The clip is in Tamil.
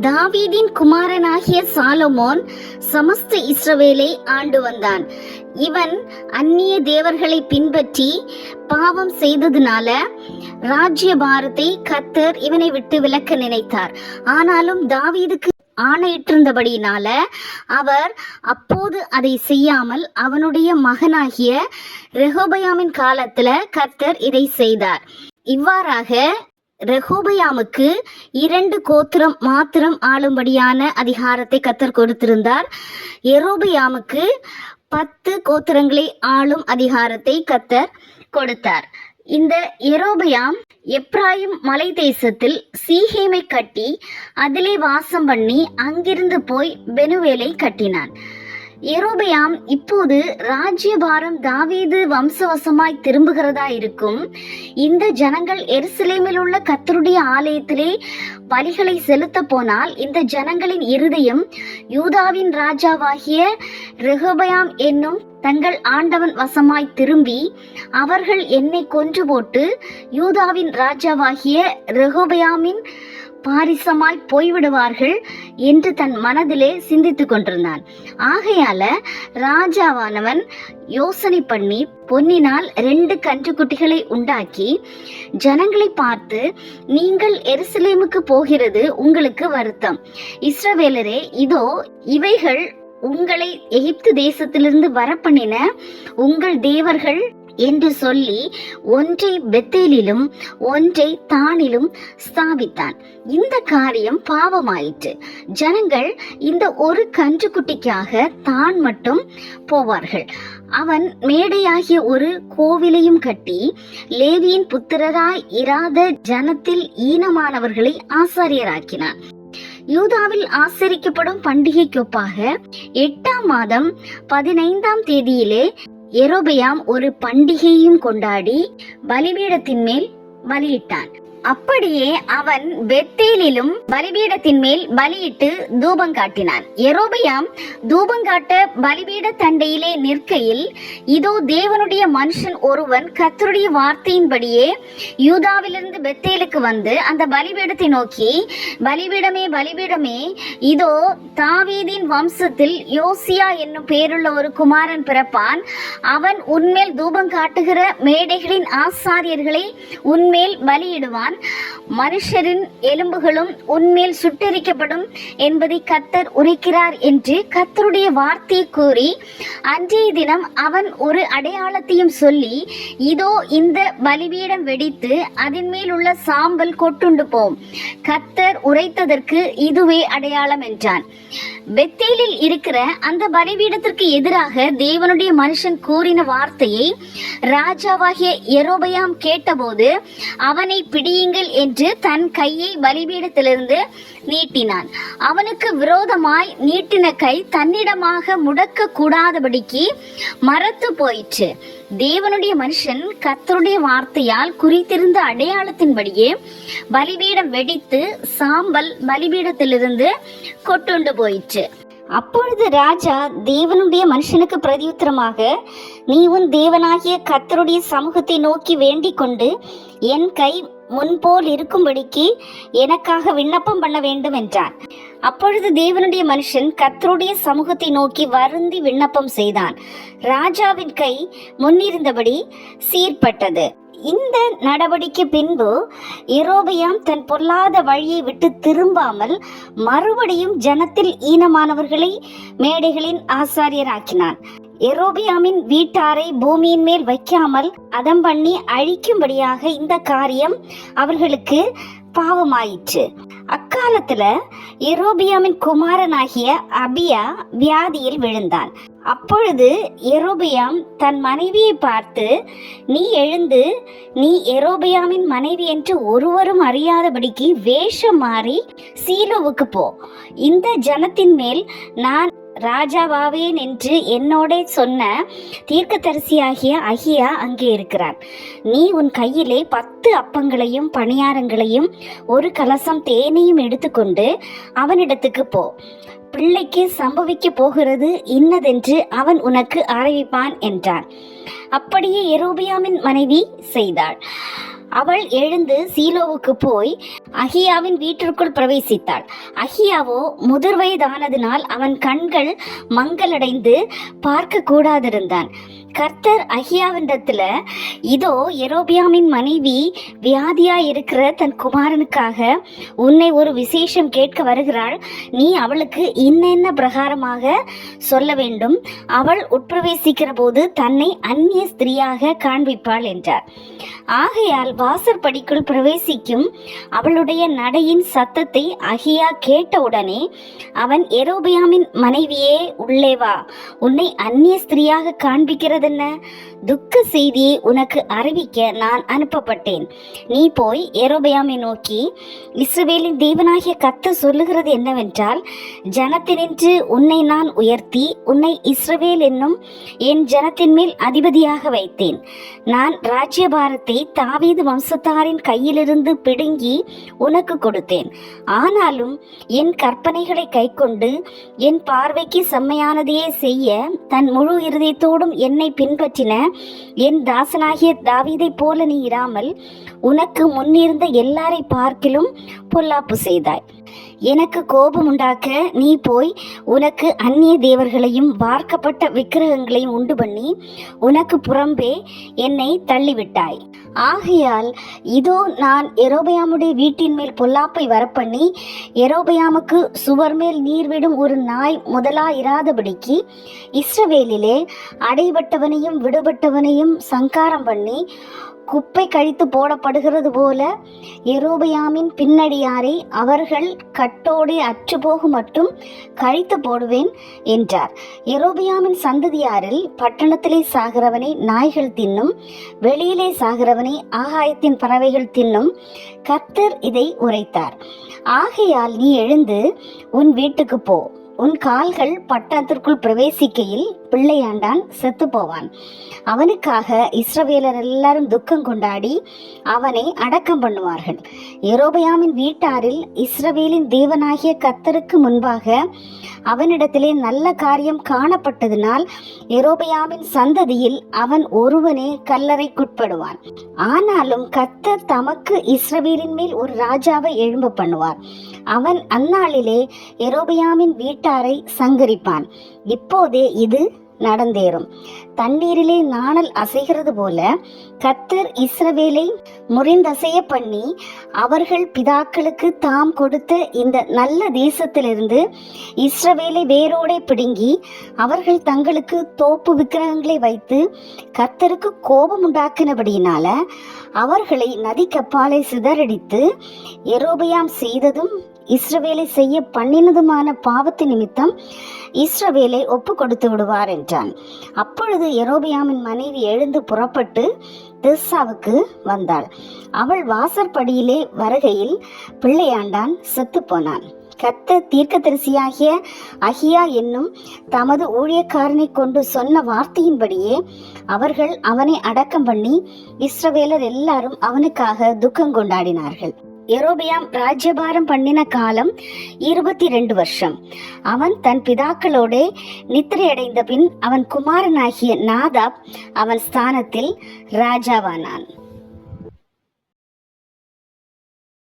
தாவீதின் குமாரனாகிய சாலமோன் சமஸ்த இஸ்ரவேலை ஆண்டு வந்தான். இவன் அந்நிய தேவர்களை பின்பற்றி பாவம் செய்ததுனால ராஜ்ய பாரத்தை கத்தர் இவனை விட்டு விலக்க நினைத்தார். ஆனாலும் தாவீதுக்கு ஆணையிட்டிருந்தபடியினால அவர் அப்போது அதை செய்யாமல் அவனுடைய மகனாகிய ரெஹோபயாமின் காலத்துல கர்த்தர் இதை செய்தார். இவ்வாறாக ரெஹோபயாமுக்கு இரண்டு கோத்திரம் மாத்திரம் ஆளும்படியான அதிகாரத்தை கத்தர் கொடுத்திருந்தார். எரோபயாமுக்கு பத்து கோத்திரங்களை ஆளும் அதிகாரத்தை கத்தர் கொடுத்தார். இந்த எரோபயாம் எப்ராயிம் மலை தேசத்தில் சீஹேமை கட்டி அதிலே வாசம் பண்ணி அங்கிருந்து போய் பெனுவேலை கட்டினான். எரோபியாம் இப்போது ராஜ்யபாரம் தாவீது வம்சவசமாய் திரும்புகிறதா இருக்கும். இந்த ஜனங்கள் எருசலேமில் உள்ள கத்தருடைய ஆலயத்திலே பலிகளை செலுத்த போனால் இந்த ஜனங்களின் இருதயம் யூதாவின் ராஜாவாகிய ரெஹோபயாம் என்னும் தங்கள் ஆண்டவன் வசமாய் திரும்பி அவர்கள் என்னை கொன்று போட்டு யூதாவின் ராஜாவாகிய ரெஹோபயாமின் பாரிசமாய் போய்விடுவார்கள் என்று தன் மனதிலே சிந்தித்து கொண்டிருந்தான். ஆகையால ராஜாவானவன் யோசனை பண்ணி பொன்னினால் ரெண்டு கன்றுக்குட்டிகளை உண்டாக்கி ஜனங்களை பார்த்து நீங்கள் எருசலேமுக்கு போகிறது உங்களுக்கு வருத்தம். இஸ்ரவேலரே இதோ இவைகள் உங்களை எகிப்து தேசத்திலிருந்து வரப்பண்ணின உங்கள் தேவர்கள் என்று சொல்லி ஒன்றை பெத்தேலிலும் ஒன்றை தானிலும் ஸ்தாபித்தான். இந்த காரியம் பாவமாயிற்று. ஜனங்கள் இந்த ஒரு கன்றுக்குட்டிக்காக தான் மட்டும் போவார்கள். அவன் மேடையாகிய ஒரு கோவிலையும் கட்டி லேவியின் புத்திரராய் இராத ஜனத்தில் ஈனமானவர்களை ஆசாரியராக்கினான். யூதாவில் ஆசரிக்கப்படும் பண்டிகைக்கொப்பாக எட்டாம் மாதம் பதினைந்தாம் தேதியிலே எரோபியாம் ஒரு பண்டிகையும் கொண்டாடி பலிபீடத்தின் மேல் பலியிட்டான் அப்படியே அவன் பெத்தேலிலும் பலிபீடத்தின் மேல் பலியிட்டு தூபம் காட்டினான். எரோபியாம் தூபம் காட்ட பலிபீட தண்டையிலே நிற்கையில் இதோ தேவனுடைய மனுஷன் ஒருவன் கத்தருடைய வார்த்தையின்படியே யூதாவிலிருந்து பெத்தேலுக்கு வந்து அந்த பலிபீடத்தை நோக்கி பலிபீடமே பலிபீடமே இதோ தாவீதின் வம்சத்தில் யோசியா என்னும் பேருள்ள ஒரு குமாரன் பிறப்பான். அவன் உன்மேல் தூபம் காட்டுகிற மேடைகளின் ஆசாரியர்களை உன்மேல் பலியிடுவான். மனுஷரின் எலும்புகளும் உன்மேல் சுட்டெரிக்கப்படும் என்பதை கத்தர் உரைக்கிறார் என்று கத்தருடைய வார்த்தையை கூறி அன்றைய தினம் அவன் ஒரு அடையாளத்தையும் சொல்லி இதோ இந்த பலிபீடம் வெடித்து அதன் மேல் உள்ள சாம்பல் கொட்டுண்டு போம் கத்தர் உரைத்ததற்கு இதுவே அடையாளம் என்றான். பெத்தேலில் இருக்கிற அந்த பலிபீடத்திற்கு எதிராக தேவனுடைய மனுஷன் கூறின வார்த்தையை ராஜாவாகிய எரோபயாம் கேட்டபோது அவனை பிடியுங்கள் என்று தன் கையை பலிபீடத்திலிருந்து நீட்டினான். அவனுக்கு விரோதமாய் நீட்டின கை தன்னிடமாக முடக்க கூடாதபடிக்கு மரத்து போயிற்று. தேவனுடைய மனுஷன் கத்தருடைய வார்த்தையால் குறித்திருந்த அடையாளத்தின்படியே பலிபீடம் வெடித்து சாம்பல் பலிபீடத்திலிருந்து கொட்டுண்டு போயிற்று. அப்பொழுது ராஜா தேவனுடைய மனுஷனுக்கு பிரதியுத்தரமாக நீ உன் தேவனாகிய கத்தருடைய சமூகத்தை நோக்கி வேண்டிக் கொண்டு என் கை முன்போல் இருக்கும்படிக்கு எனக்காக விண்ணப்பம் பண்ண வேண்டும் என்றான். அப்பொழுது தேவனுடைய மனுஷன் கத்தருடைய சமூகத்தை நோக்கி வருந்தி விண்ணப்பம் செய்தான். ராஜாவின் கை முன்னிருந்தபடி சீர்பட்டது. இந்த நடவடிக்கை பின்பு எரோபியாம் தன் பொல்லாத வழியை விட்டு திரும்பாமல் மறுபடியும் ஜனத்தில் ஈனமானவர்களை மேடைகளின் ஆசாரியராக்கினான். எரோபியாமின் வீட்டாரை பூமியின் மேல் வைக்காமல் அதம் பண்ணி அழிக்கும்படியாக இந்த காரியம் அவர்களுக்கு பாவமாயிற்று. அக்காலத்துல எரோபியாமின் குமாரனாகிய அபியா வியாதியில் விழுந்தான். அப்பொழுது எரோபியாம் தன் மனைவியை பார்த்து நீ எழுந்து நீ எரோபியாமின் மனைவி என்று ஒருவரும் அறியாதபடிக்கு வேஷம் மாறி சீலோவுக்கு போ. இந்த ஜனத்தின் மேல் நான் ராஜாவாவேன் என்று என்னோட சொன்ன தீர்க்கதரிசியாகிய அகியா அங்கே இருக்கிறான் நீ உன் கையிலே பத்து அப்பங்களையும் பணியாரங்களையும் ஒரு கலசம் தேனையும் எடுத்துக்கொண்டு அவனிடத்துக்கு போ. பிள்ளைக்கு சம்பவிக்க போகிறது இன்னதென்று அவன் உனக்கு அறிவிப்பான் என்றான். அப்படியே எரோபியாமின் மனைவி செய்தாள். அவள் எழுந்து சீலோவுக்கு போய் அஹியாவின் வீட்டிற்குள் பிரவேசித்தாள். அஹியாவோ முதிர் வயதானதினால் அவன் கண்கள் மங்கலடைந்து பார்க்க கூடாதிருந்தான் கர்த்தர் அகியாவிடத்துல இதோ எரோபியாமின் மனைவி வியாதியா இருக்கிற தன் குமாரனுக்காக உன்னை ஒரு விசேஷம் கேட்க வருகிறாள். நீ அவளுக்கு இன்னென்ன பிரகாரமாக சொல்ல வேண்டும்? அவள் உட்பிரவேசிக்கிற போது தன்னை அந்நிய ஸ்திரியாக காண்பிப்பாள் என்றார். ஆகையால் வாசற்படிக்குள் பிரவேசிக்கும் அவளுடைய நடையின் சத்தத்தை அகியா கேட்டவுடனே அவன் எரோபியாமின் மனைவியே உள்ளே வா. உன்னை அந்நிய ஸ்திரியாக சொன்னதென்ன துக்க செய்தியை உனக்கு அறிவிக்க நான் அனுப்பப்பட்டேன். நீ போய் எரோபியாமை நோக்கி இஸ்ரவேலின் தேவனாகிய கத்த சொல்லுகிறது என்னவென்றால் ஜனத்தினின்று உன்னை நான் உயர்த்தி உன்னை இஸ்ரவேல் என்னும் என் ஜனத்தின் மேல் அதிபதியாக வைத்தேன். நான் ராஜ்யபாரத்தை தாவீது வம்சத்தாரின் கையிலிருந்து பிடுங்கி உனக்கு கொடுத்தேன். ஆனாலும் என் கற்பனைகளை கைக்கொண்டு என் பார்வைக்கு செம்மையானதையே செய்ய தன் முழு இருதயத்தோடும் என்னை பின்பற்றின. என் தாசனாகிய தாவீதைப் போல நீ இராமல் உனக்கு முன்னிருந்த எல்லாரை பார்க்கிலும் பொல்லாப்பு செய்தாய். எனக்கு கோபம் உண்டாக்க நீ போய் உனக்கு அந்நிய தேவர்களையும் வார்க்கப்பட்ட விக்கிரகங்களையும் உண்டு பண்ணி உனக்கு புறம்பே என்னை தள்ளிவிட்டாய். ஆகையால் இதோ நான் எரோபயாமுடைய வீட்டின் மேல் பொல்லாப்பை வரப்பண்ணி எரோபயாமுக்கு சுவர் மேல் நீர் விடும் ஒரு நாய் முதலாயிராதபடிக்கு இஸ்ரவேலிலே அடைபட்டவனையும் விடுபட்டவனையும் சங்காரம் பண்ணி குப்பை கழித்து போடப்படுகிறது போல எரோபியாமின் பின்னடியாரை அவர்கள் கட்டோடு அற்றுப்போகு மட்டும் கழித்து போடுவேன் என்றார். எரோபியாமின் சந்ததியாரில் பட்டணத்திலே சாகிறவனை நாய்கள் தின்னும் வெளியிலே சாகிறவனை ஆகாயத்தின் பறவைகள் தின்னும் கர்த்தர் இதை உரைத்தார். ஆகையால் நீ எழுந்து உன் வீட்டுக்கு போ. உன் கால்கள் பட்டணத்திற்குள் பிரவேசிக்கையில் பிள்ளையாண்டான் செத்து போவான். அவனுக்காக இஸ்ரவேலர் எல்லாரும் துக்கம் கொண்டாடி அவனை அடக்கம் பண்ணுவார்கள். எரோபயாமின் வீட்டாரில் இஸ்ரவேலின் தேவனாகிய கத்தருக்கு முன்பாக அவனிடத்திலே நல்ல காரியம் காணப்பட்டதினால் எரோபயாமின் சந்ததியில் அவன் ஒருவனே கல்லறைக்குட்படுவான். ஆனாலும் கத்தர் தமக்கு இஸ்ரவேலின் மேல் ஒரு ராஜாவை எழும்ப பண்ணுவார். அவன் அந்நாளிலே எரோபயாமின் வீட்டாரை சங்கரிப்பான். இப்போதே இது நடந்தேறும். தண்ணீரிலே நாணல் அசைகிறது போல கத்தர் இஸ்ரவேலை முறிந்தசைய பண்ணி அவர்கள் பிதாக்களுக்கு தாம் கொடுத்த இந்த நல்ல தேசத்திலிருந்து இஸ்ரவேலை வேரோடே பிடுங்கி அவர்கள் தங்களுக்கு தோப்பு விக்கிரகங்களை வைத்து கர்த்தருக்கு கோபம் உண்டாக்கினபடியினால அவர்களை நதிக்கப்பாலை சிதறடித்து எரோபயாம் செய்ததும் இஸ்ரவேலை செய்ய பண்ணினதுமான பாவத்து நிமித்தம் இஸ்ரவேலை ஒப்பு கொடுத்து விடுவார் என்றான். அப்பொழுது எரோபியாமின் மனைவி எழுந்து புறப்பட்டு திர்சாவுக்கு வந்தாள். அவள் வாசற்படியிலே வருகையில் பிள்ளையாண்டான் செத்து போனான் கத்த தீர்க்கதரிசியாகிய அகியா என்னும் தமது ஊழியக்காரனை கொண்டு சொன்ன வார்த்தையின்படியே அவர்கள் அவனை அடக்கம் பண்ணி இஸ்ரவேலர் எல்லாரும் அவனுக்காக துக்கம் கொண்டாடினார்கள் எரோபியாம் ராஜ்யபாரம் பண்ணின காலம் இருபத்தி ரெண்டு வருஷம். அவன் தன் பிதாக்களோடு நித்திரையடைந்த பின் அவன் குமாரனாகிய நாதாப் அவன் ஸ்தானத்தில் ராஜாவானான்.